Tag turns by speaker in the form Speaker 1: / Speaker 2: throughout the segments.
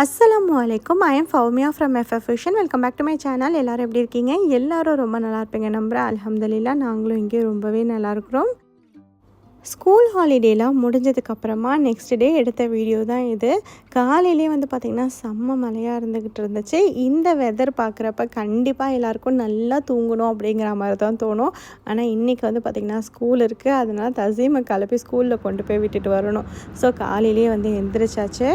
Speaker 1: அஸ்ஸலாமு அலைக்கும் I am Fowmiya from FF fusion welcome back to my channel எல்லோரும் எப்படி இருக்கீங்க? எல்லோரும் ரொம்ப நல்லா இருப்பீங்க நம்புகிறேன் அலமதுல்லா நாங்களும் இங்கே ரொம்பவே நல்லா இருக்கிறோம். ஸ்கூல் ஹாலிடேலாம் முடிஞ்சதுக்கப்புறமா நெக்ஸ்ட் டே எடுத்த வீடியோ தான் இது. காலையிலே வந்து பார்த்திங்கன்னா செம்ம மழையாக இருந்துக்கிட்டு இருந்துச்சு. இந்த வெதர் பார்க்குறப்ப கண்டிப்பாக எல்லாருக்கும் நல்லா தூங்கணும் அப்படிங்கிற மாதிரி தான் தோணும். ஆனால் இன்றைக்கி வந்து பார்த்திங்கன்னா ஸ்கூல் இருக்குது அதனால் தசீமை கிளப்பி ஸ்கூலில் கொண்டு போய் விட்டுட்டு வரணும். ஸோ காலையிலே வந்து எந்திரிச்சாச்சு.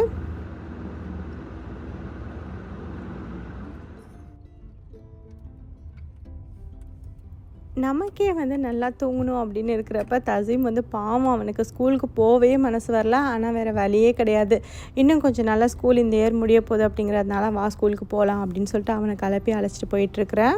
Speaker 1: நமக்கே வந்து நல்லா தூங்கணும் அப்படின்னு இருக்கிறப்ப தசீம் வந்து பாவம் அவனுக்கு ஸ்கூலுக்கு போகவே மனசு வரல. ஆனால் வேறு வழியே கிடையாது. இன்னும் கொஞ்சம் நல்லா ஸ்கூல் இந்த இயர் முடிய போகுது அப்படிங்கிறதுனால வா ஸ்கூலுக்கு போகலாம் அப்படின்னு சொல்லிட்டு அவனை கிளப்பி அழைச்சிட்டு போயிட்டுருக்குறேன்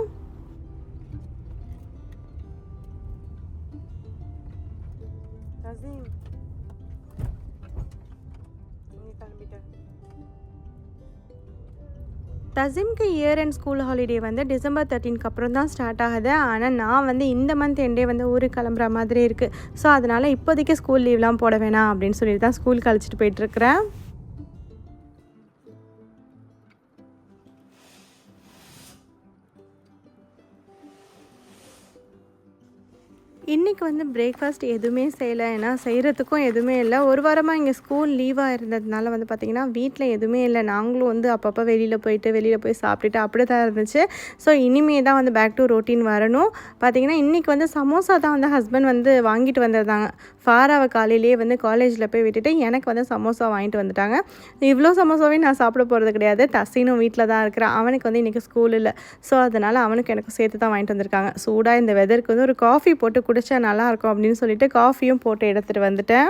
Speaker 1: தசிம்க்கு இயர் அண்ட் ஸ்கூல் ஹாலிடே வந்து டிசம்பர் தேர்ட்டீனுக்கு அப்புறம் தான் ஸ்டார்ட் ஆகுது. ஆனால் நான் வந்து இந்த மந்த் எண்டே வந்து ஊருக்கு கிளம்புற மாதிரி இருக்குது ஸோ அதனால் இப்போதைக்கு ஸ்கூல் லீவ்லாம் போட வேணாம் அப்படின்னு சொல்லிட்டு தான் ஸ்கூலுக்கு அழைச்சிட்டு போயிட்டுருக்குறேன் இன்றைக்கி வந்து பிரேக்ஃபாஸ்ட் எதுவுமே செய்யலை. ஏன்னா செய்கிறதுக்கும் எதுவுமே இல்லை. ஒரு வாரமாக இங்கே ஸ்கூல் லீவாக இருந்ததுனால வந்து பார்த்திங்கன்னா வீட்டில் எதுவுமே இல்லை. நாங்களும் வந்து அப்பப்போ வெளியில் போயிட்டு வெளியில் போய் சாப்பிட்டுட்டு அப்படி தான் இருந்துச்சு. ஸோ இனிமே தான் வந்து பேக் டு ரொட்டீன் வரணும். பார்த்திங்கன்னா இன்றைக்கி வந்து சமோசா தான் வந்து ஹஸ்பண்ட் வந்து வாங்கிட்டு வந்திருந்தாங்க. ஃபாராவை காலையிலேயே வந்து காலேஜில் போய் விட்டுட்டு எனக்கு வந்து சமோசா வாங்கிட்டு வந்துட்டாங்க. இவ்வளோ சமோசாவே நான் சாப்பிட போகிறது கிடையாது. தசீனும் வீட்டில் தான் இருக்கிறேன். அவனுக்கு வந்து இன்றைக்கி ஸ்கூல் இல்லை. ஸோ அதனால் அவனுக்கு எனக்கு சேர்த்து தான் வாங்கிட்டு வந்திருக்காங்க. சூடாக இந்த வெதருக்கு வந்து ஒரு காஃபி போட்டு குடித்தா நல்லாயிருக்கும் அப்படின்னு சொல்லிட்டு காஃபியும் போட்டு எடுத்துகிட்டு வந்துட்டேன்.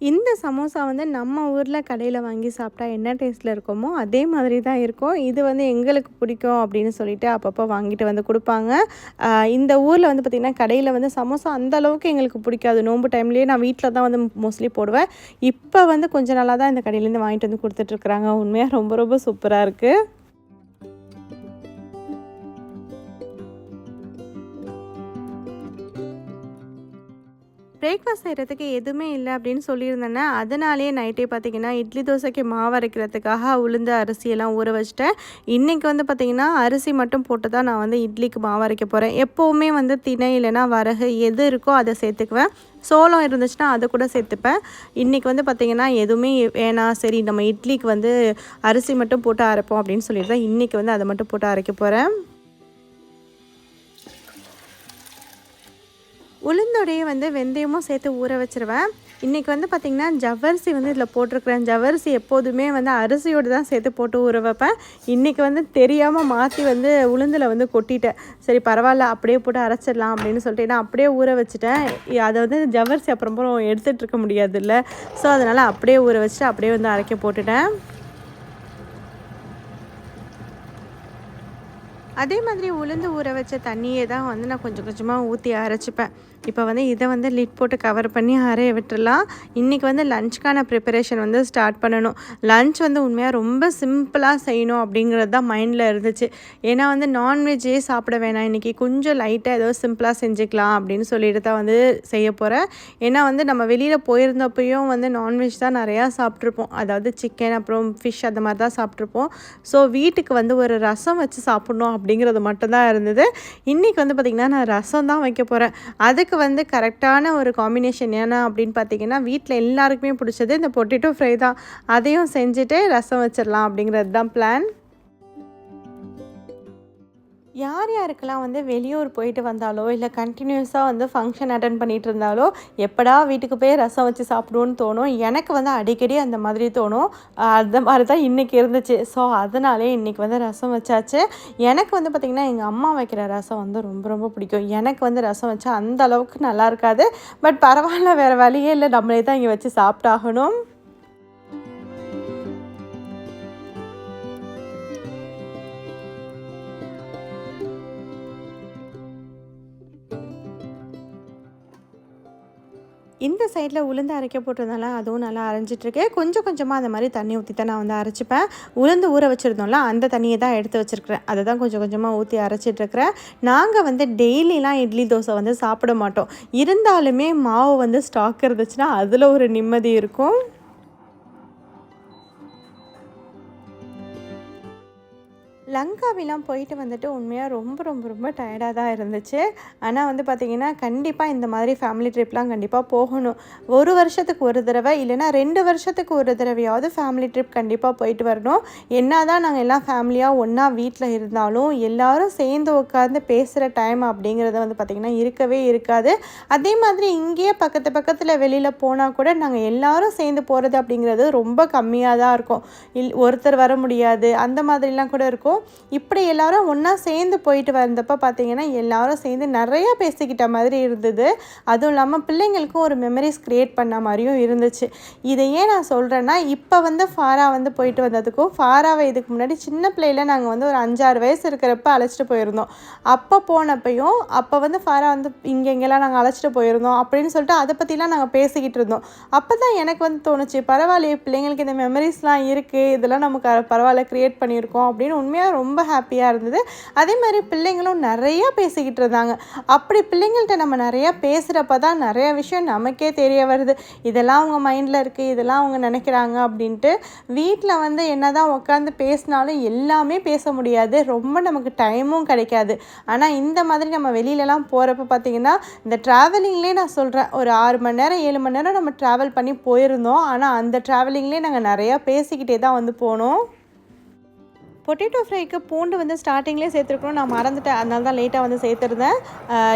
Speaker 1: இந்த சமோசா வந்து நம்ம ஊரில் கடையில் வாங்கி சாப்பிட்டா என்ன டேஸ்ட்டில் இருக்குமோ அதே மாதிரி தான் இருக்கும். இது வந்து எங்களுக்கு பிடிக்கும் அப்படின்னு சொல்லிட்டு அப்பப்போ வாங்கிட்டு வந்து கொடுப்பாங்க. இந்த ஊரில் வந்து பார்த்திங்கன்னா கடையில் வந்து சமோசா அந்த அளவுக்கு எங்களுக்கு பிடிக்காது. நோம்பு டைம்லேயே நான் வீட்டில் தான் வந்து மோஸ்ட்லி போடுவேன். இப்போ வந்து கொஞ்சம் நாளாக தான் இந்த கடையிலேருந்து வாங்கிட்டு வந்து கொடுத்துட்ருக்குறாங்க உண்மையாக ரொம்ப ரொம்ப சூப்பராக இருக்குது பிரேக்ஃபாஸ்ட் செய்கிறதுக்கு எதுவுமே இல்லை அப்படின்னு சொல்லியிருந்தேன்னா அதனாலே நைட்டே பார்த்தீங்கன்னா இட்லி தோசைக்கு மாவு அரைக்கிறதுக்காக உளுந்து அரிசியெல்லாம் ஊற வச்சுட்டேன். இன்றைக்கி வந்து பார்த்திங்கன்னா அரிசி மட்டும் போட்டு தான் நான் வந்து இட்லிக்கு மாவு அரைக்க போகிறேன் எப்போவுமே வந்து திணை இல்லைன்னா வரகு எது இருக்கோ அதை சேர்த்துக்குவேன். சோளம் இருந்துச்சுன்னா அதை கூட சேர்த்துப்பேன். இன்றைக்கி வந்து பார்த்திங்கன்னா எதுவுமே வேணாம் சரி நம்ம இட்லிக்கு வந்து அரிசி மட்டும் போட்டு அரைப்போம் அப்படின்னு சொல்லிட்டு தான் இன்றைக்கி வந்து அதை மட்டும் போட்டு அரைக்க போகிறேன் உளுந்தோடையே வந்து வெந்தயமும் சேர்த்து ஊற வச்சுருவேன். இன்றைக்கி வந்து பார்த்திங்கன்னா ஜவ்வரிசி வந்து இதில் போட்டிருக்கிறேன். ஜவ்வரிசி எப்போதுமே வந்து அரிசியோடு தான் சேர்த்து போட்டு ஊற வைப்பேன். இன்றைக்கி வந்து தெரியாமல் மாற்றி வந்து உளுந்தில் வந்து கொட்டிட்டேன். சரி பரவாயில்ல அப்படியே போட்டு அரைச்சிடலாம் அப்படின்னு சொல்லிட்டு. நான் அப்படியே ஊற வச்சுட்டேன். அதை வந்து ஜவ்வரிசி அப்புறம் எடுத்துகிட்டு இருக்க முடியாது இல்லை ஸோ அதனால் அப்படியே ஊற வச்சுட்டு அப்படியே வந்து அரைக்க போட்டுட்டேன். அதே மாதிரி உளுந்து ஊற வச்ச தண்ணியே தான் வந்து நான் கொஞ்சம் கொஞ்சமாக ஊற்றி அரைச்சிப்பேன். இப்போ வந்து இதை வந்து லிட் போட்டு கவர் பண்ணி அரைய விட்டுடலாம். இன்றைக்கி வந்து லஞ்சுக்கான ப்ரிப்பரேஷன் வந்து ஸ்டார்ட் பண்ணணும். லஞ்ச் வந்து உண்மையாக ரொம்ப சிம்பிளாக செய்யணும் அப்படிங்கிறது தான் மைண்டில் இருந்துச்சு. ஏன்னா வந்து நான்வெஜ்ஜே சாப்பிட வேணாம். இன்றைக்கி கொஞ்சம் லைட்டாக ஏதோ சிம்பிளாக செஞ்சுக்கலாம் அப்படின்னு சொல்லிட்டு தான் வந்து செய்ய போகிறேன் ஏன்னா வந்து நம்ம வெளியில் போயிருந்தப்பையும் வந்து நான்வெஜ் தான் நிறையா சாப்பிட்ருப்போம் அதாவது சிக்கன் அப்புறம் ஃபிஷ் அந்த மாதிரி தான் சாப்பிட்ருப்போம் ஸோ வீட்டுக்கு வந்து ஒரு ரசம் வச்சு சாப்பிட்ணும் அப்படிங்கிறது மட்டும்தான் இருந்தது. இன்றைக்கி வந்து பார்த்திங்கன்னா நான் ரசம் தான் வைக்க போகிறேன் அது அதுக்கு வந்து கரெக்டான ஒரு காம்பினேஷன் என்ன அப்படின்னு பார்த்தீங்கன்னா வீட்டில் எல்லாருக்குமே பிடிச்சது இந்த பொட்டேட்டோ ஃப்ரை தான். அதையும் செஞ்சுட்டு ரசம் வச்சிடலாம் அப்படிங்கிறது தான் பிளான் யார் யாருக்கெல்லாம் வந்து வெளியூர் போயிட்டு வந்தாலோ இல்லை கண்டினியூஸாக வந்து ஃபங்க்ஷன் அட்டன் பண்ணிகிட்டு இருந்தாலோ எப்படா வீட்டுக்கு போய் ரசம் வச்சு சாப்பிடுவோன்னு தோணும். எனக்கு வந்து அடிக்கடி அந்த மாதிரி தோணும். அந்த மாதிரி தான் இன்றைக்கி இருந்துச்சு. ஸோ அதனாலே இன்றைக்கி வந்து ரசம் வச்சாச்சு. எனக்கு வந்து பார்த்திங்கன்னா எங்கள் அம்மா வைக்கிற ரசம் வந்து ரொம்ப ரொம்ப பிடிக்கும். எனக்கு வந்து ரசம் வச்சா அந்த அளவுக்கு நல்லா இருக்காது. பட் பரவாயில்ல வேறு வழியே இல்லை. நம்மளே தான் இங்கே வச்சு சாப்பிட்டாகணும். இந்த சைடில் உளுந்து அரைக்க போட்டதுனால அதுவும் நல்லா அரைஞ்சிட்ருக்கு. கொஞ்சம் கொஞ்சமாக அந்த மாதிரி தண்ணி ஊற்றி தான் நான் வந்து அரைச்சிப்பேன். உளுந்து ஊற வச்சுருந்தோம்ல அந்த தண்ணியை தான் எடுத்து வச்சுருக்கிறேன். அதை தான் கொஞ்சம் கொஞ்சமாக ஊற்றி அரைச்சிட்ருக்கிறேன். நாங்கள் வந்து டெய்லிலாம் இட்லி தோசை வந்து சாப்பிட மாட்டோம். இருந்தாலுமே மாவு வந்து ஸ்டாக் இருந்துச்சுன்னா அதில் ஒரு நிம்மதி இருக்கும். லங்காவிலாம் போயிட்டு வந்துட்டு உண்மையாக ரொம்ப ரொம்ப ரொம்ப டயர்டாக தான் இருந்துச்சு. ஆனால் வந்து பார்த்திங்கன்னா கண்டிப்பாக இந்த மாதிரி ஃபேமிலி ட்ரிப்லாம் கண்டிப்பாக போகணும். ஒரு வருஷத்துக்கு ஒரு தடவை இல்லைன்னா ரெண்டு வருஷத்துக்கு ஒரு தடவையாவது ஃபேமிலி ட்ரிப் கண்டிப்பாக போயிட்டு வரணும். என்ன தான் நாங்கள் எல்லாம் ஃபேமிலியாக ஒன்றா வீட்டில் இருந்தாலும் எல்லோரும் சேர்ந்து உட்காந்து பேசுகிற டைம் அப்படிங்கிறது வந்து பார்த்திங்கன்னா இருக்கவே இருக்காது. அதே மாதிரி இங்கேயே பக்கத்து பக்கத்தில் வெளியில் போனால் கூட நாங்கள் எல்லோரும் சேர்ந்து போகிறது அப்படிங்கிறது ரொம்ப கம்மியாக தான் இருக்கும். இல் ஒருத்தர் வர முடியாது. அந்த மாதிரிலாம் கூட இருக்கும். இப்படி எல்லாரும் ஒன்றா சேர்ந்து போயிட்டு வந்தப்போ பார்த்தீங்கன்னா எல்லாரும் சேர்ந்து நிறையா பேசிக்கிட்ட மாதிரி இருந்தது. அதுவும் இல்லாமல் பிள்ளைங்களுக்கும் ஒரு மெமரிஸ் க்ரியேட் பண்ண மாதிரியும் இருந்துச்சு. இதை ஏன் நான் சொல்கிறேன்னா இப்போ வந்து ஃபாரா வந்து போயிட்டு வந்ததுக்கும் ஃபாராவை இதுக்கு முன்னாடி சின்ன பிள்ளையில நாங்கள் வந்து ஒரு அஞ்சாறு வயசு இருக்கிறப்ப அழைச்சிட்டு போயிருந்தோம். அப்போ போனப்பையும் அப்போ வந்து ஃபாரா வந்து இங்கே இங்கெல்லாம் நாங்கள் அழைச்சிட்டு போயிருந்தோம் அப்படின்னு சொல்லிட்டு அதை பற்றிலாம் நாங்கள் பேசிக்கிட்டு இருந்தோம். அப்போ தான் எனக்கு வந்து தோணுச்சு பரவாயில்லையே பிள்ளைங்களுக்கு இந்த மெமரிஸ்லாம் இருக்குது இதெல்லாம் நமக்கு பரவாயில்ல க்ரியேட் பண்ணியிருக்கோம் அப்படின்னு உண்மையாக ரொம்ப ஹாப்பியாக இருந்தது. அதே மாதிரி பிள்ளைங்களும் நிறையா பேசிக்கிட்டு இருந்தாங்க. அப்படி பிள்ளைங்கள்ட்ட நம்ம நிறையா பேசுகிறப்ப தான் நிறைய விஷயம் நமக்கே தெரிய வருது. இதெல்லாம் அவங்க மைண்டில் இருக்குது இதெல்லாம் அவங்க நினைக்கிறாங்க அப்படின்ட்டு வீட்டில் வந்து என்ன தான் உட்காந்து பேசினாலும் எல்லாமே பேச முடியாது. ரொம்ப நமக்கு டைமும் கிடைக்காது. ஆனால் இந்த மாதிரி நம்ம வெளியிலலாம் போகிறப்ப பார்த்தீங்கன்னா இந்த ட்ராவலிங்லேயே நான் சொல்கிறேன் ஒரு ஆறு மணி நேரம் ஏழு மணி நேரம் நம்ம ட்ராவல் பண்ணி போயிருந்தோம். ஆனால் அந்த ட்ராவலிங்லேயே நாங்கள் நிறையா பேசிக்கிட்டே தான் வந்து போனோம். பொட்டேட்டோ ஃப்ரைக்கு பூண்டு வந்து ஸ்டார்டிங்லேயே சேர்த்துருக்கணும். நான் மறந்துட்டேன். அதனால தான் லேட்டாக வந்து சேர்த்துருந்தேன்.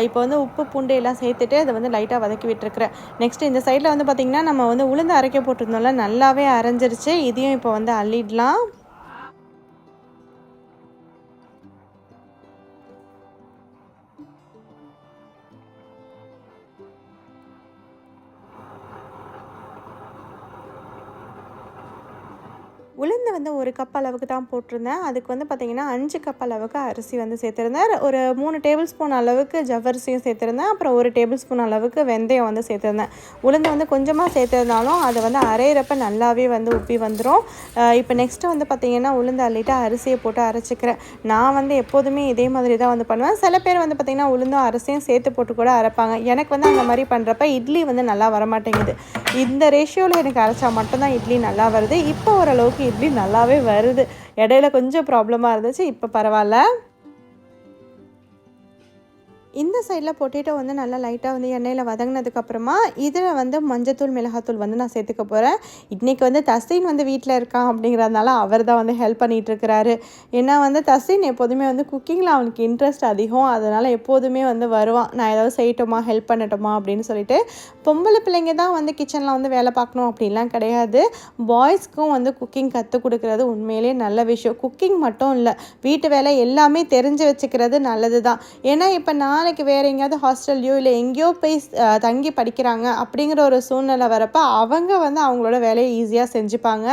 Speaker 1: இப்போ வந்து உப்பு பூண்டு எல்லாம் சேர்த்துட்டு அதை வந்து லைட்டாக வதக்கி விட்டுருக்குறேன். நெக்ஸ்ட் இந்த சைடில் வந்து பார்த்திங்கன்னா நம்ம வந்து உளுந்து அரைக்க போட்டிருந்தோம்ல நல்லாவே அரைஞ்சிருச்சு. இதையும் இப்போ வந்து அள்ளிடலாம். உளுந்து வந்து ஒரு கப் அளவுக்கு தான் போட்டிருந்தேன். அதுக்கு வந்து பார்த்திங்கன்னா அஞ்சு கப் அளவுக்கு அரிசி வந்து சேர்த்துருந்தேன் ஒரு மூணு டேபிள் ஸ்பூன் அளவுக்கு ஜவ்வரிசியும் சேர்த்துருந்தேன். அப்புறம் ஒரு டேபிள் ஸ்பூன் அளவுக்கு வெந்தயம் வந்து சேர்த்துருந்தேன். உளுந்து வந்து கொஞ்சமாக சேர்த்துருந்தாலும் அதை வந்து அரைகிறப்ப நல்லாவே வந்து உப்பி வந்துடும் இப்போ நெக்ஸ்ட்டு வந்து பார்த்திங்கன்னா உளுந்து அள்ளிட்டு அரிசியை போட்டு அரைச்சிக்கிறேன். நான் வந்து எப்போதுமே இதே மாதிரி தான் வந்து பண்ணுவேன். சில பேர் வந்து பார்த்திங்கன்னா உளுந்தும் அரிசியும் சேர்த்து போட்டு கூட அரைப்பாங்க. எனக்கு வந்து அந்த மாதிரி பண்ணுறப்ப இட்லி வந்து நல்லா வர மாட்டேங்குது இந்த ரேஷியோவில் எனக்கு அரைச்சா மட்டும்தான் இட்லி நல்லா வருது. இப்போ ஓரளவுக்கு இட்லி நல்லாவே வருது. இடையில கொஞ்சம் ப்ராப்ளமாக இருந்துச்சு. இப்போ பரவாயில்ல. இந்த சைடில் பொட்டேட்டோ வந்து நல்லா லைட்டாக வந்து எண்ணெயில் வதங்கினதுக்கப்புறமா இதில் வந்து மஞ்சத்தூள் மிளகாத்தூள் வந்து நான் சேர்த்துக்க போகிறேன் இன்றைக்கி வந்து தசீன் வந்து வீட்டில் இருக்கான் அப்படிங்கிறதுனால அவர் தான் வந்து ஹெல்ப் பண்ணிகிட்டு இருக்கிறாரு. ஏன்னா வந்து தசீன் எப்போதுமே வந்து குக்கிங்கில் அவனுக்கு இன்ட்ரெஸ்ட் அதிகம். அதனால் எப்போதுமே வந்து வருவான். நான் ஏதாவது செய்யட்டுமா ஹெல்ப் பண்ணட்டுமா அப்படின்னு சொல்லிட்டு பொம்பளை பிள்ளைங்க தான் வந்து கிச்சனில் வந்து வேலை பார்க்கணும் அப்படின்லாம் கிடையாது. பாய்ஸ்க்கும் வந்து குக்கிங் கற்றுக் கொடுக்குறது உண்மையிலே நல்ல விஷயம். குக்கிங் மட்டும் இல்லை வீட்டு வேலை எல்லாமே தெரிஞ்சு வச்சுக்கிறது நல்லது தான் ஏன்னா இப்போ நான் நாளைக்கு வேறு எங்கேயாவது ஹாஸ்டல்லையோ இல்லை எங்கேயோ போய் தங்கி படிக்கிறாங்க அப்படிங்கிற ஒரு சூழ்நிலை வரப்போ அவங்க வந்து அவங்களோட வேலையை ஈஸியாக செஞ்சுப்பாங்க.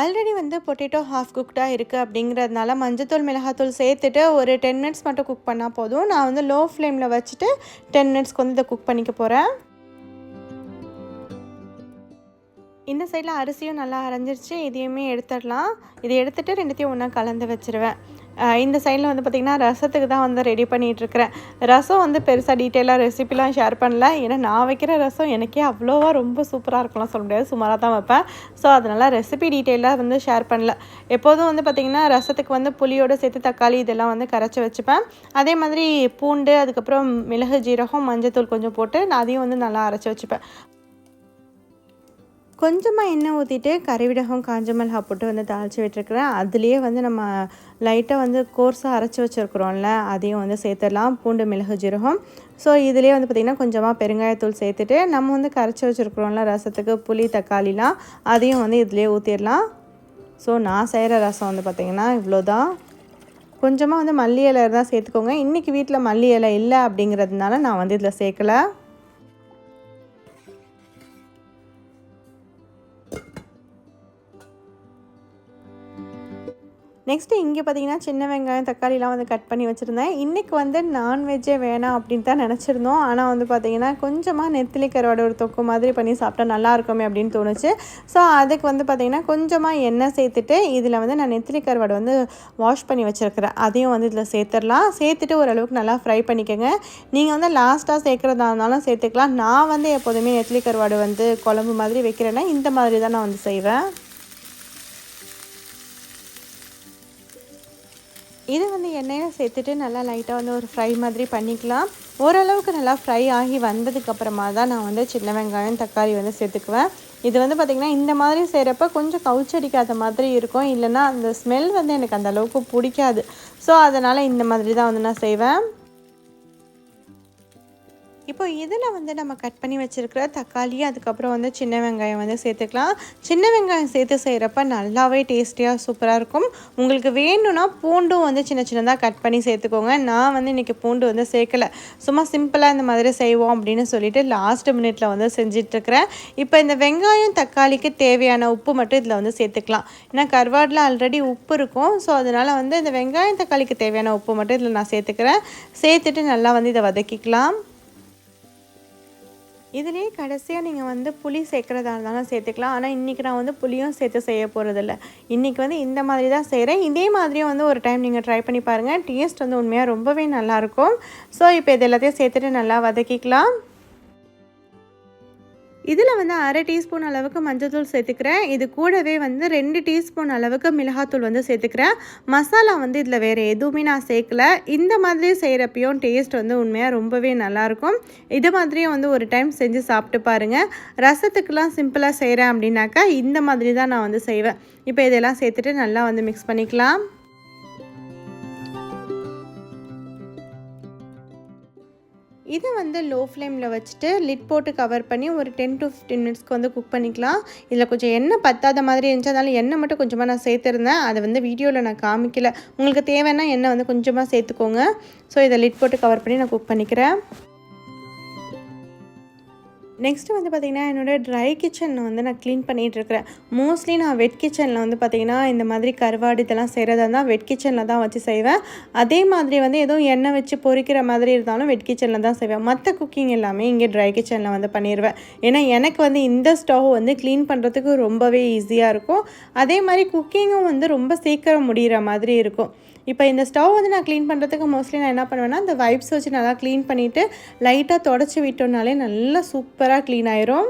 Speaker 1: ஆல்ரெடி வந்து பொட்டேட்டோ ஹாஃப் குக்டாக இருக்குது அப்படிங்கிறதுனால மஞ்சத்தூள் மிளகாத்தூள் சேர்த்துட்டு ஒரு டென் மினிட்ஸ் மட்டும் குக் பண்ணால் போதும். நான் வந்து லோ ஃப்ளேமில் வச்சுட்டு டென் மினிட்ஸ்க்கு வந்து இதை குக் பண்ணிக்க போகிறேன் இந்த சைடில் அரிசியும் நல்லா அரைஞ்சிருச்சு. இதையுமே எடுத்துடலாம். இதை எடுத்துகிட்டு ரெண்டுத்தையும் ஒன்றா கலந்து வச்சுருவேன். இந்த சைடில் வந்து பார்த்திங்கன்னா ரசத்துக்கு தான் வந்து ரெடி பண்ணிகிட்ருக்கிறேன் ரசம் வந்து பெருசாக டீட்டெயிலாக ரெசிபிலாம் ஷேர் பண்ணல. ஏன்னா நான் வைக்கிற ரசம் எனக்கே அவ்வளோவா ரொம்ப சூப்பராக இருக்கலாம் சொல்ல முடியாது. சுமாராக தான் வைப்பேன். ஸோ அதனால் ரெசிபி டீட்டெயிலாக வந்து ஷேர் பண்ணல. எப்போதும் வந்து பார்த்திங்கன்னா ரசத்துக்கு வந்து புளியோடு சேர்த்து தக்காளி இதெல்லாம் வந்து கரைச்சி வச்சுப்பேன். அதே மாதிரி பூண்டு அதுக்கப்புறம் மிளகு ஜீரகம் மஞ்சத்தூள் கொஞ்சம் போட்டு நான் அதையும் வந்து நல்லா அரைச்சி வச்சுப்பேன். கொஞ்சமாக எண்ணெய் ஊற்றிட்டு கறிவிடகம் காஞ்ச மிளகா போட்டு வந்து தாளித்து விட்டுருக்குறேன். அதுலேயே வந்து நம்ம லைட்டாக வந்து கோர்ஸாக அரைச்சி வச்சுருக்குறோம்ல அதையும் வந்து சேர்த்துடலாம். பூண்டு மிளகு ஜீரகம். ஸோ இதுலேயே வந்து பார்த்திங்கன்னா கொஞ்சமாக பெருங்காயத்தூள் சேர்த்துட்டு நம்ம வந்து கரைச்சி வச்சுருக்குறோம்ல ரசத்துக்கு புளி தக்காளிலாம் அதையும் வந்து இதுலேயே ஊற்றிடலாம் ஸோ நான் செய்கிற ரசம் வந்து பார்த்திங்கன்னா இவ்வளோதான். கொஞ்சமாக வந்து மல்லி இலை தான் சேர்த்துக்கோங்க. இன்றைக்கி வீட்டில் மல்லி இலை இல்லை அப்படிங்கிறதுனால நான் வந்து இதில் சேர்க்கலை. நெக்ஸ்ட்டு இங்கே பார்த்தீங்கன்னா சின்ன வெங்காயம் தக்காளிலாம் வந்து கட் பண்ணி வச்சுருந்தேன். இன்றைக்கி வந்து நான்வெஜ்ஜே வேணாம் அப்படின்னு தான் நினச்சிருந்தோம். ஆனால் வந்து பார்த்திங்கன்னா கொஞ்சமாக நெத்திலி கருவாடு ஒரு தொக்கு மாதிரி பண்ணி சாப்பிட்டா நல்லா இருக்குமே அப்படின்னு தோணுச்சு. ஸோ அதுக்கு வந்து பார்த்திங்கன்னா கொஞ்சமாக எண்ணெய் சேர்த்துட்டு இதில் வந்து நான் நெத்திலி கருவாடு வந்து வாஷ் பண்ணி வச்சுருக்கிறேன். அதையும் வந்து இதில் சேர்த்துடலாம். சேர்த்துட்டு ஓரளவுக்கு நல்லா ஃப்ரை பண்ணிக்கோங்க. நீங்கள் வந்து லாஸ்ட்டாக சேர்க்குறதா இருந்தாலும் சேர்த்துக்கலாம். நான் வந்து எப்போதுமே நெத்திலி கருவாடு வந்து குழம்பு மாதிரி வைக்கிறேன்னா இந்த மாதிரி தான் நான் வந்து செய்வேன். இது வந்து எண்ணெயில் சேர்த்துட்டு நல்லா லைட்டாக வந்து ஒரு ஃப்ரை மாதிரி பண்ணிக்கலாம். ஓரளவுக்கு நல்லா ஃப்ரை ஆகி வந்ததுக்கப்புறமா தான் நான் வந்து சின்ன வெங்காயம் தக்காளி வந்து சேர்த்துக்குவேன். இது வந்து பார்த்திங்கன்னா இந்த மாதிரி செய்கிறப்ப கொஞ்சம் கவுச்சடிக்காத மாதிரி இருக்கும். இல்லைன்னா அந்த ஸ்மெல் வந்து எனக்கு அந்த அளவுக்கு பிடிக்காது. ஸோ அதனால் இந்த மாதிரி தான் வந்து நான் செய்வேன். இப்போ இதில் வந்து நம்ம கட் பண்ணி வச்சுருக்கிற தக்காளி அதுக்கப்புறம் வந்து சின்ன வெங்காயம் வந்து சேர்த்துக்கலாம். சின்ன வெங்காயம் சேர்த்து செய்கிறப்ப நல்லாவே டேஸ்டியாக சூப்பராக இருக்கும். உங்களுக்கு வேணும்னா பூண்டும் வந்து சின்ன சின்னதாக கட் பண்ணி சேர்த்துக்கோங்க. நான் வந்து இன்றைக்கி பூண்டு வந்து சேர்க்கலை. சும்மா சிம்பிளாக இந்த மாதிரி செய்வோம் அப்படின்னு சொல்லிட்டு லாஸ்ட் மினிட்ல வந்து செஞ்சிட்ருக்கிறேன். இப்போ இந்த வெங்காயம் தக்காளிக்கு தேவையான உப்பு மட்டும் இதில் வந்து சேர்த்துக்கலாம். ஏன்னா கருவாடில் ஆல்ரெடி உப்பு இருக்கும். ஸோ அதனால் வந்து இந்த வெங்காயம் தக்காளிக்கு தேவையான உப்பு மட்டும் இதில் நான் சேர்த்துக்கிறேன். சேர்த்துட்டு நல்லா வந்து இதை வதக்கிக்கலாம். இதுலேயே கடைசியாக நீங்கள் வந்து புளி சேர்க்குறதா இருந்தாலும் சேர்த்துக்கலாம். ஆனால் இன்றைக்கி நான் வந்து புளியும் சேர்த்து செய்ய போகிறதில்ல இன்றைக்கி வந்து இந்த மாதிரி தான் செய்கிறேன் இதே மாதிரியும் வந்து ஒரு டைம் நீங்கள் ட்ரை பண்ணி பாருங்கள் டேஸ்ட் வந்து உண்மையாக ரொம்பவே நல்லாயிருக்கும் ஸோ இப்போ இது எல்லாத்தையும் சேர்த்துட்டு நல்லா வதக்கிக்கலாம். இதில் வந்து அரை டீஸ்பூன் அளவுக்கு மஞ்சள்தூள் சேர்த்துக்கிறேன். இது கூடவே வந்து ரெண்டு டீஸ்பூன் அளவுக்கு மிளகாத்தூள் வந்து சேர்த்துக்கிறேன். மசாலா வந்து இதில் வேறு எதுவுமே நான் சேர்க்கல. இந்த மாதிரி செய்கிறப்பையும் டேஸ்ட் வந்து உண்மையாக ரொம்பவே நல்லாயிருக்கும். இது மாதிரியும் வந்து ஒரு டைம் செஞ்சு சாப்பிட்டு பாருங்கள் ரசத்துக்கெலாம் சிம்பிளாக செய்கிறேன் அப்படின்னாக்கா இந்த மாதிரி தான் நான் வந்து செய்வேன். இப்போ இதெல்லாம் சேர்த்துட்டு நல்லா வந்து மிக்ஸ் பண்ணிக்கலாம். இதை வந்து லோ ஃப்ளேமில் வச்சுட்டு லிட் போட்டு கவர் பண்ணி ஒரு டென் டு ஃபிஃப்டீன் மினிட்ஸ்க்கு வந்து குக் பண்ணிக்கலாம். இதில் கொஞ்சம் எண்ணெய் பத்தாத மாதிரி இருந்துச்சு. அதனால எண்ணெய் மட்டும் கொஞ்சமாக நான் சேர்த்துருந்தேன். அதை வந்து வீடியோவில் நான் காமிக்கல. உங்களுக்கு தேவைன்னா எண்ணெய் வந்து கொஞ்சமாக சேர்த்துக்கோங்க. ஸோ இதை லிட் போட்டு கவர் பண்ணி நான் குக் பண்ணிக்கிறேன். நெக்ஸ்ட்டு வந்து பார்த்திங்கன்னா என்னோடய ட்ரை கிச்சனை வந்து நான் க்ளீன் பண்ணிகிட்ருக்கிறேன் மோஸ்ட்லி நான் வெட் கிச்சனில் வந்து பார்த்திங்கன்னா இந்த மாதிரி கருவாடு இதெல்லாம் செய்கிறதா இருந்தால் வெட் கிச்சனில் தான் வச்சு செய்வேன். அதே மாதிரி வந்து எதுவும் எண்ணெய் வச்சு பொறிக்கிற மாதிரி இருந்தாலும் வெட் கிச்சனில் தான் செய்வேன். மற்ற குக்கிங் எல்லாமே இங்கே ட்ரை கிச்சனில் வந்து பண்ணிடுவேன் ஏன்னா எனக்கு வந்து இந்த ஸ்டவ் வந்து க்ளீன் பண்ணுறதுக்கு ரொம்பவே ஈஸியாக இருக்கும். அதே மாதிரி குக்கிங்கும் வந்து ரொம்ப சீக்கிரம் முடிகிற மாதிரி இருக்கும். இப்போ இந்த ஸ்டவ் வந்து நான் க்ளீன் பண்ணுறதுக்கு மோஸ்ட்லி நான் என்ன பண்ணுவேன்னா இந்த வைப்ஸ் வச்சு நல்லா க்ளீன் பண்ணிவிட்டு லைட்டாக தொடச்சி விட்டோம்னாலே நல்லா சூப்பராக க்ளீன் ஆயிரும்.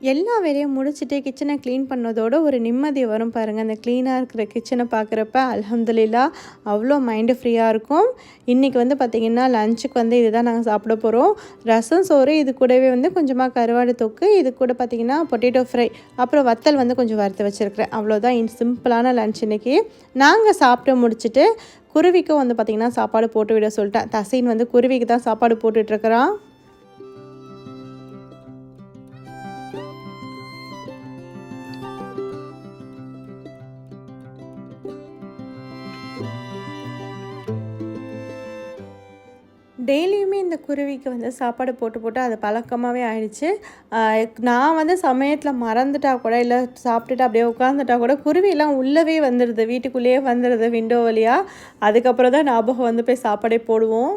Speaker 1: எல்லா வேலையும் முடிச்சுட்டு கிச்சனை க்ளீன் பண்ணதோடு ஒரு நிம்மதி வரும் பாருங்கள் அந்த க்ளீனாக இருக்கிற கிச்சனை பார்க்குறப்ப அல்ஹம்துலில்லா அவ்வளோ மைண்டு ஃப்ரீயாக இருக்கும். இன்றைக்கி வந்து பார்த்திங்கன்னா லஞ்சுக்கு வந்து இதுதான் நாங்கள் சாப்பிட போகிறோம் ரசம் சோறு இது கூடவே வந்து கொஞ்சமாக கருவாடு தொக்கு இது கூட பார்த்திங்கன்னா பொட்டேட்டோ ஃப்ரை அப்புறம் வத்தல் வந்து கொஞ்சம் வறுத்து வச்சுருக்கிறேன். அவ்வளோதான் சிம்பிளான லஞ்ச் இன்றைக்கி நாங்கள் சாப்பிட்டு முடிச்சுட்டு குருவிக்கும் வந்து பார்த்திங்கன்னா சாப்பாடு போட்டு விட சொல்லிட்டேன். தசைன் வந்து குருவிக்கு தான் சாப்பாடு போட்டுட்ருக்குறான் டெய்லியுமே இந்த குருவிக்கு வந்து சாப்பாடு போட்டு போட்டு அது பழக்கமாகவே ஆயிடுச்சு. நான் வந்து சமயத்தில் மறந்துட்டா கூட இல்லை சாப்பிட்டுட்டு அப்படியே உட்காந்துட்டா கூட குருவிலாம் உள்ளவே வந்துடுது வீட்டுக்குள்ளேயே வந்துடுது விண்டோ வழியாக அதுக்கப்புறம் தான் ஞாபகம் வந்து போய் சாப்பாடே போடுவோம்.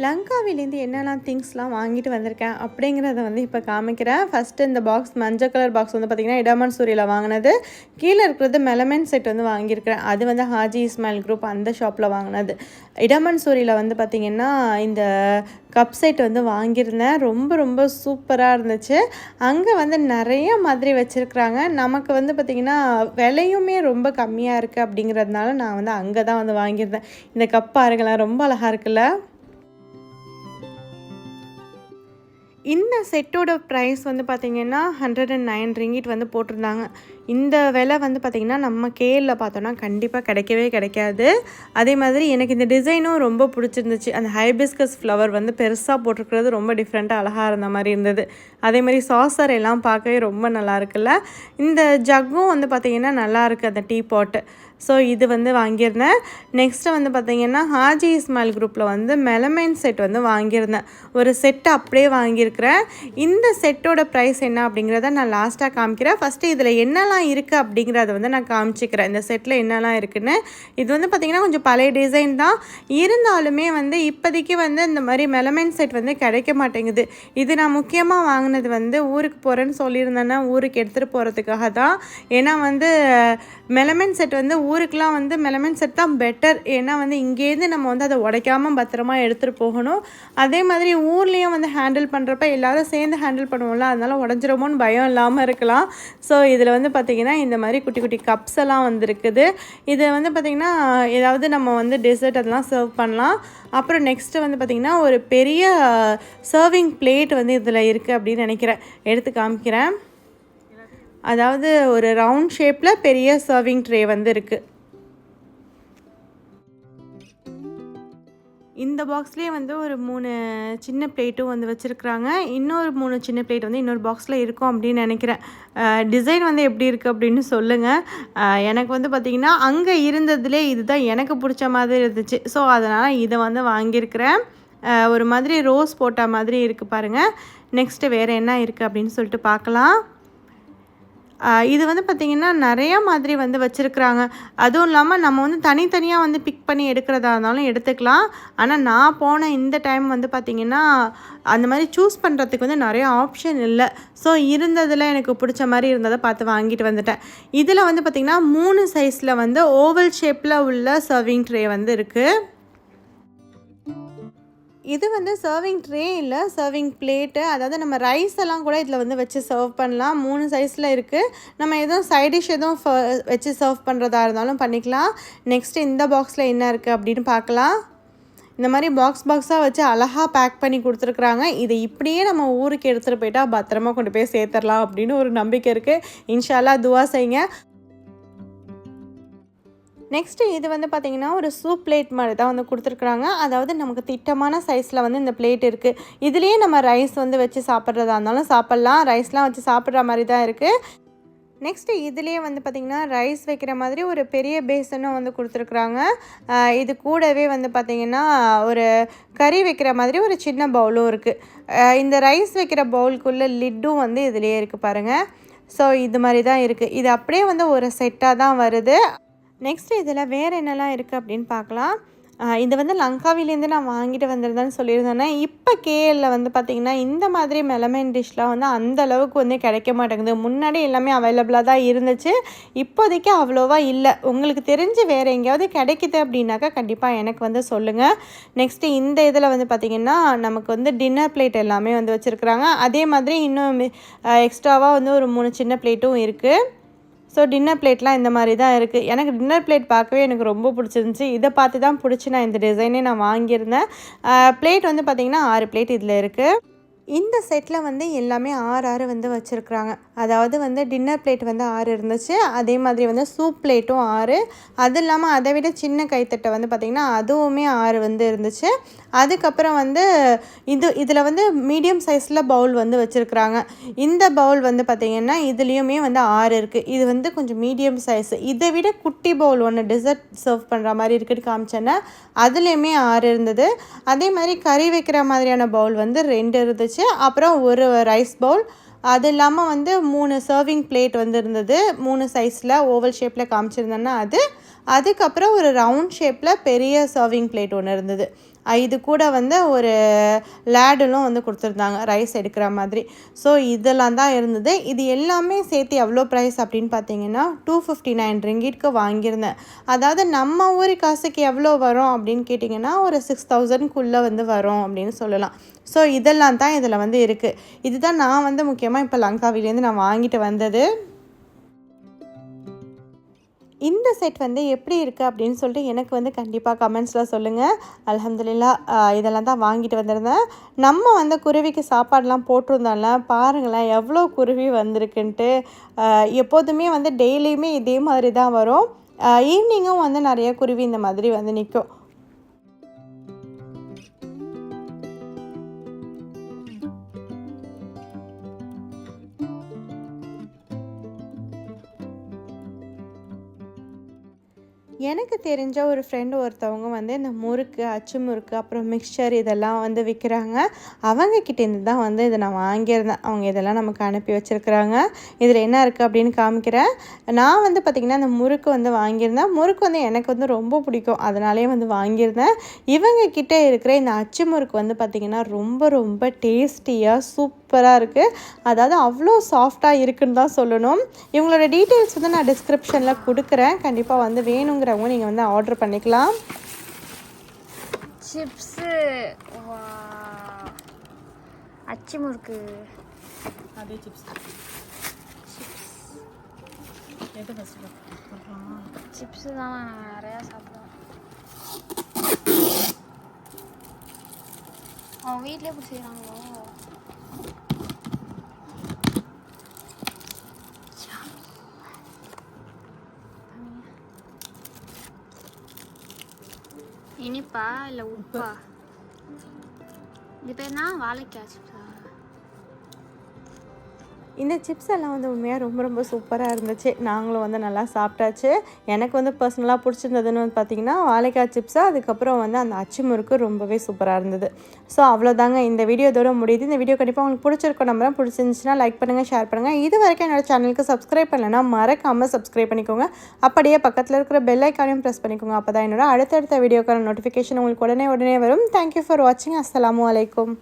Speaker 1: லங்காவிலேருந்து என்னெல்லாம் திங்ஸ்லாம் வாங்கிட்டு வந்திருக்கேன் அப்படிங்கிறத வந்து இப்போ காமிக்கிறேன். ஃபஸ்ட்டு இந்த பாக்ஸ் மஞ்சள் கலர் பாக்ஸ் வந்து பார்த்திங்கன்னா இடமன் சூரியில் வாங்கினது. கீழே இருக்கிறது மெலமென் செட் வந்து வாங்கியிருக்கிறேன். அது வந்து ஹாஜி இஸ்மாயில் குரூப் அந்த ஷாப்பில் வாங்கினது. இடமன் சூரியில் வந்து பார்த்திங்கன்னா இந்த கப் செட் வந்து வாங்கியிருந்தேன். ரொம்ப ரொம்ப சூப்பராக இருந்துச்சு. அங்கே வந்து நிறைய மாதிரி வச்சுருக்குறாங்க. நமக்கு வந்து பார்த்திங்கன்னா விலையுமே ரொம்ப கம்மியாக இருக்குது அப்படிங்கிறதுனால நான் வந்து அங்கே தான் வந்து வாங்கியிருந்தேன். இந்த கப் பாருங்களேன் ரொம்ப அழகாக இருக்குல்ல? இந்த செட்டோட ப்ரைஸ் வந்து பார்த்திங்கன்னா ஹண்ட்ரட் அண்ட் நைன் ரிங்கிட் வந்து போட்டிருந்தாங்க. இந்த விலை வந்து பார்த்திங்கன்னா நம்ம கேரில் பார்த்தோன்னா கண்டிப்பாக கிடைக்கவே கிடைக்காது. அதே மாதிரி எனக்கு இந்த டிசைனும் ரொம்ப பிடிச்சிருந்துச்சு. அந்த ஹைபிஸ்கஸ் ஃப்ளவர் வந்து பெருசாக போட்டிருக்கிறது ரொம்ப டிஃப்ரெண்ட்டாக அழகாக இருந்த மாதிரி இருந்தது. அதே மாதிரி சாசர் எல்லாம் பார்க்கவே ரொம்ப நல்லா இருக்குல்ல. இந்த ஜக்கும் வந்து பார்த்திங்கன்னா நல்லா இருக்குது அந்த டீ பாட்டு ஸோ இது வந்து வாங்கியிருந்தேன். நெக்ஸ்ட்டு வந்து பார்த்திங்கன்னா ஹாஜி இஸ்மாயில் குரூப்பில் வந்து மெலமைன் செட் வந்து வாங்கியிருந்தேன். ஒரு செட்டு அப்படியே வாங்கியிருக்கிறேன். இந்த செட்டோட ப்ரைஸ் என்ன அப்படிங்கிறத நான் லாஸ்ட்டாக காமிக்கிறேன். ஃபஸ்ட்டு இதில் என்னெல்லாம் இருக்குது அப்படிங்கிறத வந்து நான் காமிச்சிக்கிறேன். இந்த செட்டில் என்னெல்லாம் இருக்குதுன்னு இது வந்து பார்த்திங்கன்னா கொஞ்சம் பழைய டிசைன் தான். இருந்தாலுமே வந்து இப்போதைக்கு வந்து இந்த மாதிரி மெலமைன் செட் வந்து கிடைக்க மாட்டேங்குது. இது நான் முக்கியமாக வாங்கினது வந்து ஊருக்கு போகிறேன்னு சொல்லியிருந்தேன்னா ஊருக்கு எடுத்துகிட்டு போகிறதுக்காக தான். ஏன்னா வந்து மெலமைன் செட் வந்து ஊருக்கெலாம் வந்து மெலமைன் செட் தான் பெட்டர் ஏன்னா வந்து இங்கேருந்து நம்ம வந்து அதை உடைக்காமல் பத்திரமா எடுத்துகிட்டு போகணும். அதே மாதிரி ஊர்லேயும் வந்து ஹேண்டில் பண்ணுறப்ப எல்லாரும் சேர்ந்து ஹேண்டில் பண்ணுவோம்ல அதனால் உடஞ்சிருமோன்னு பயம் இல்லாமல் இருக்கலாம். ஸோ இதில் வந்து பார்த்திங்கன்னா இந்த மாதிரி குட்டி குட்டி கப்ஸ் எல்லாம் வந்துருக்குது. இதை வந்து பார்த்திங்கன்னா ஏதாவது நம்ம வந்து டெசர்ட் அதெல்லாம் சர்வ் பண்ணலாம். அப்புறம் நெக்ஸ்ட்டு வந்து பார்த்திங்கன்னா ஒரு பெரிய சர்விங் பிளேட் வந்து இதில் இருக்குது அப்படின்னு நினைக்கிறேன். எடுத்து காமிக்கிறேன். அதாவது ஒரு ரவுண்ட் ஷேப்பில் பெரிய சர்விங் ட்ரே வந்து இருக்குது இந்த பாக்ஸ்லேயே வந்து ஒரு மூணு சின்ன பிளேட்டும் வந்து வச்சுருக்குறாங்க. இன்னொரு மூணு சின்ன பிளேட் வந்து இன்னொரு பாக்ஸில் இருக்கும் அப்படின்னு நினைக்கிறேன். டிசைன் வந்து எப்படி இருக்குது அப்படின்னு சொல்லுங்கள் எனக்கு வந்து பார்த்திங்கன்னா அங்கே இருந்ததுலே இதுதான் எனக்கு பிடிச்ச மாதிரி இருந்துச்சு. ஸோ அதனால் இதை வந்து வாங்கியிருக்கிறேன். ஒரு மாதிரி ரோஸ் போட்ட மாதிரி இருக்குது பாருங்கள் நெக்ஸ்ட்டு வேறு என்ன இருக்குது அப்படின்னு சொல்லிட்டு பார்க்கலாம் இது வந்து பார்த்திங்கன்னா நிறையா மாதிரி வந்து வச்சுருக்குறாங்க. அதுவும் இல்லாமல் நம்ம வந்து தனித்தனியாக வந்து பிக் பண்ணி எடுக்கிறதா இருந்தாலும் எடுத்துக்கலாம். ஆனால் நான் போன இந்த டைம் வந்து பார்த்திங்கன்னா அந்த மாதிரி சூஸ் பண்ணுறதுக்கு வந்து நிறைய ஆப்ஷன் இல்லை. ஸோ இருந்ததில் எனக்கு பிடிச்ச மாதிரி இருந்ததை பார்த்து வாங்கிட்டு வந்துட்டேன். இதில் வந்து பார்த்திங்கன்னா மூணு சைஸில் வந்து ஓவல் ஷேப்பில் உள்ள சர்விங் ட்ரே வந்து இருக்குது இது வந்து சர்விங் ட்ரே இல்லை சர்விங் பிளேட்டு அதாவது நம்ம ரைஸ் எல்லாம் கூட இதில் வந்து வச்சு சர்வ் பண்ணலாம். மூணு சைஸில் இருக்குது நம்ம எதுவும் சைட் டிஷ் எதுவும் வச்சு சர்வ் பண்ணுறதா இருந்தாலும் பண்ணிக்கலாம். நெக்ஸ்ட்டு இந்த பாக்ஸில் என்ன இருக்குது அப்படின்னு பார்க்கலாம். இந்த மாதிரி பாக்ஸ் பாக்ஸாக வச்சு அழகாக பேக் பண்ணி கொடுத்துருக்குறாங்க. இதை இப்படியே நம்ம ஊருக்கு எடுத்துகிட்டு போயிட்டால் பத்திரமா கொண்டு போய் சேர்த்துடலாம் அப்படின்னு ஒரு நம்பிக்கை இருக்குது இன்ஷால்லா துவா செய்யுங்க. நெக்ஸ்ட்டு இது வந்து பார்த்திங்கன்னா ஒரு சூப் பிளேட் மாதிரி தான் வந்து கொடுத்துருக்குறாங்க. அதாவது நமக்கு திட்டமான சைஸில் வந்து இந்த பிளேட் இருக்குது இதுலேயே நம்ம ரைஸ் வந்து வச்சு சாப்பிட்றதா இருந்தாலும் சாப்பிட்லாம். ரைஸ்லாம் வச்சு சாப்பிட்ற மாதிரி தான் இருக்குது நெக்ஸ்ட்டு இதுலேயே வந்து பார்த்திங்கன்னா ரைஸ் வைக்கிற மாதிரி ஒரு பெரிய பேசனும் வந்து கொடுத்துருக்குறாங்க. இது கூடவே வந்து பார்த்திங்கன்னா ஒரு கறி வைக்கிற மாதிரி ஒரு சின்ன பவுலும் இருக்குது இந்த ரைஸ் வைக்கிற பவுலுக்குள்ளே லிட்டும் வந்து இதுலேயே இருக்குது பாருங்கள் ஸோ இது மாதிரி தான் இருக்குது இது அப்படியே வந்து ஒரு செட்டாக தான் வருது. நெக்ஸ்ட் இதில் வேறு என்னெல்லாம் இருக்குது அப்படின்னு பார்க்கலாம். இது வந்து லங்காவிலேருந்து நான் வாங்கிட்டு வந்திருந்தேன்னு சொல்லியிருந்தேன்னா இப்போ கேஎல்ல வந்து பார்த்திங்கன்னா இந்த மாதிரி மெலமைன் டிஷ்லாம் வந்து அந்த அளவுக்கு வந்து கிடைக்க மாட்டேங்குது. முன்னாடி எல்லாமே அவைலபிளாக தான் இருந்துச்சு. இப்போதைக்கு அவ்வளோவா இல்லை. உங்களுக்கு தெரிஞ்சு வேறு எங்கேயாவது கிடைக்குது அப்படின்னாக்கா கண்டிப்பாக எனக்கு வந்து சொல்லுங்கள் நெக்ஸ்ட்டு இந்த இதில் வந்து பார்த்திங்கன்னா நமக்கு வந்து டின்னர் பிளேட் எல்லாமே வந்து வச்சுருக்குறாங்க. அதே மாதிரி இன்னும் எக்ஸ்ட்ராவாக வந்து ஒரு மூணு சின்ன பிளேட்டும் இருக்குது ஸோ டின்னர் பிளேட்லாம் இந்த மாதிரி தான் இருக்குது எனக்கு டின்னர் பிளேட் பார்க்கவே எனக்கு ரொம்ப பிடிச்சிருந்துச்சி. இதை பார்த்து தான் பிடிச்சி நான் இந்த டிசைனே நான் வாங்கியிருந்தேன். பிளேட் வந்து பார்த்திங்கன்னா ஆறு பிளேட் இதில் இருக்குது இந்த செட்டில் வந்து எல்லாமே ஆறு ஆறு வந்து வச்சுருக்குறாங்க. அதாவது வந்து டின்னர் பிளேட் வந்து ஆறு இருந்துச்சு. அதே மாதிரி வந்து சூப் பிளேட்டும் ஆறு. அது இல்லாமல் அதை விட சின்ன கைத்தட்டை வந்து பார்த்திங்கன்னா அதுவுமே ஆறு வந்து இருந்துச்சு. அதுக்கப்புறம் வந்து இது இதில் வந்து மீடியம் சைஸில் பவுல் வந்து வச்சுருக்குறாங்க. இந்த பவுல் வந்து பார்த்திங்கன்னா இதுலேயுமே வந்து ஆறு இருக்குது இது வந்து கொஞ்சம் மீடியம் சைஸ் இதை விட குட்டி பவுல் ஒன்று டெசர்ட் சர்வ் பண்ணுற மாதிரி இருக்குன்னு காமிச்சேன்னா அதுலேயுமே ஆறு இருந்தது. அதே மாதிரி கறி வைக்கிற மாதிரியான பவுல் வந்து ரெண்டு இருந்துச்சு. அப்புறம் ஒரு ரைஸ் பவுல் அது இல்லாமல் வந்து மூணு சர்விங் பிளேட் வந்து இருந்தது மூணு சைஸில் ஓவல் ஷேப்பில் காமிச்சிருந்தேன்னா அது. அதுக்கப்புறம் ஒரு ரவுண்ட் ஷேப்பில் பெரிய சர்விங் பிளேட் ஒன்று இருந்தது. இது கூட வந்து ஒரு லேடலும் வந்து கொடுத்துருந்தாங்க. ரைஸ் எடுக்கிற மாதிரி. ஸோ இதெல்லாம் தான் இருந்தது. இது எல்லாமே சேர்த்து எவ்வளோ ப்ரைஸ் அப்படின்னு பார்த்தீங்கன்னா டூ ஃபிஃப்டி நைன் ரிங்கிட்க்கு வாங்கியிருந்தேன். அதாவது நம்ம ஊர் காசுக்கு எவ்வளோ வரும் அப்படின்னு கேட்டிங்கன்னா ஒரு சிக்ஸ் தௌசண்ட்குள்ளே வந்து வரும் அப்படின்னு சொல்லலாம். ஸோ இதெல்லாம் தான் இதில் வந்து இருக்குது இதுதான் நான் வந்து முக்கியமாக இப்போ லங்காவிலேருந்து நான் வாங்கிட்டு வந்தது. இந்த செட் வந்து எப்படி இருக்குது அப்படின்னு சொல்லிட்டு எனக்கு வந்து கண்டிப்பாக கமெண்ட்ஸில் சொல்லுங்கள் அலமதுல்லா இதெல்லாம் தான் வாங்கிட்டு வந்திருந்தேன். நம்ம வந்து குருவிக்கு சாப்பாடெலாம் போட்டிருந்தோம்ல பாருங்களேன் எவ்வளோ குருவி வந்திருக்குன்ட்டு. எப்போதுமே வந்து டெய்லியுமே இதே மாதிரி தான் வரும். ஈவினிங்கும் வந்து நிறைய குருவி இந்த மாதிரி வந்து நிற்கும். எனக்கு தெரிஞ்ச ஒரு ஃப்ரெண்டு ஒருத்தவங்க வந்து இந்த முறுக்கு அச்சு முறுக்கு அப்புறம் மிக்சர் இதெல்லாம் வந்து விற்கிறாங்க அவங்க கிட்டேருந்து தான் வந்து இதை நான் வாங்கியிருந்தேன். அவங்க இதெல்லாம் நமக்கு அனுப்பி வச்சுருக்குறாங்க. இதில் என்ன இருக்குது அப்படின்னு காமிக்கிறேன். நான் வந்து பார்த்திங்கன்னா இந்த முறுக்கு வந்து வாங்கியிருந்தேன். முறுக்கு வந்து எனக்கு வந்து ரொம்ப பிடிக்கும். அதனாலே வந்து வாங்கியிருந்தேன். இவங்க கிட்டே இருக்கிற இந்த அச்சு முறுக்கு வந்து பார்த்திங்கன்னா ரொம்ப ரொம்ப டேஸ்டியாக சூப்பராக இருக்குது அதாவது அவ்வளோ சாஃப்டாக இருக்குன்னு தான் சொல்லணும். இவங்களோட டீட்டெயில்ஸ் வந்து நான் டிஸ்கிரிப்ஷனில் கொடுக்குறேன். கண்டிப்பாக வந்து வேணுங்கிறவங்க நீங்கள் வந்து ஆர்டர் பண்ணிக்கலாம்.
Speaker 2: சிப்ஸு அச்சு முறுக்கு.
Speaker 1: அதே சிப்ஸ் எது ஃபஸ்ட்டு
Speaker 2: சிப்ஸு தான் நான் நிறையா சாப்பிடுவேன். அவங்க வீட்டிலே இப்படி செய்கிறாங்களோ இனிப்பா இல்லை உப்பா? இது பேர்னா வாழைக்காய் சிப்ஸா
Speaker 1: இந்த சிப்ஸ் எல்லாம் வந்து உண்மையாக ரொம்ப ரொம்ப சூப்பராக இருந்துச்சு. நாங்களும் வந்து நல்லா சாப்பிட்டாச்சு. எனக்கு வந்து பர்சனலாக பிடிச்சிருந்ததுன்னு வந்து பார்த்திங்கன்னா வாழைக்காய் சிப்ஸாக அதுக்கப்புறம் வந்து அந்த அச்சு முறுக்கு ரொம்பவே சூப்பராக இருந்தது. ஸோ அவ்வளோதாங்க இந்த வீடியோ இதோட முடியுது. இந்த வீடியோ கண்டிப்பாக உங்களுக்கு பிடிச்சிருக்கும் நம்பரம் பிடிச்சிருந்துச்சுன்னா லைக் பண்ணுங்கள் ஷேர் பண்ணுங்கள் இது வரைக்கும் என்னோடய சேனலுக்கு சப்ஸ்கிரைப் பண்ணலைன்னா மறக்காமல் சப்ஸ்கிரைப் பண்ணிக்கோங்க. அப்படியே பக்கத்தில் இருக்கிற பெல் ஐக்கானையும் ப்ரெஸ் பண்ணிக்கோங்க. அப்போ தான் என்னோட அடுத்தடுத்த வீடியோக்கான நோட்டிஃபிகேஷன் உங்களுக்கு உடனே உடனே வரும். தேங்க்யூ ஃபார் வாட்சிங் அஸ்லாம் அலைக்கும்.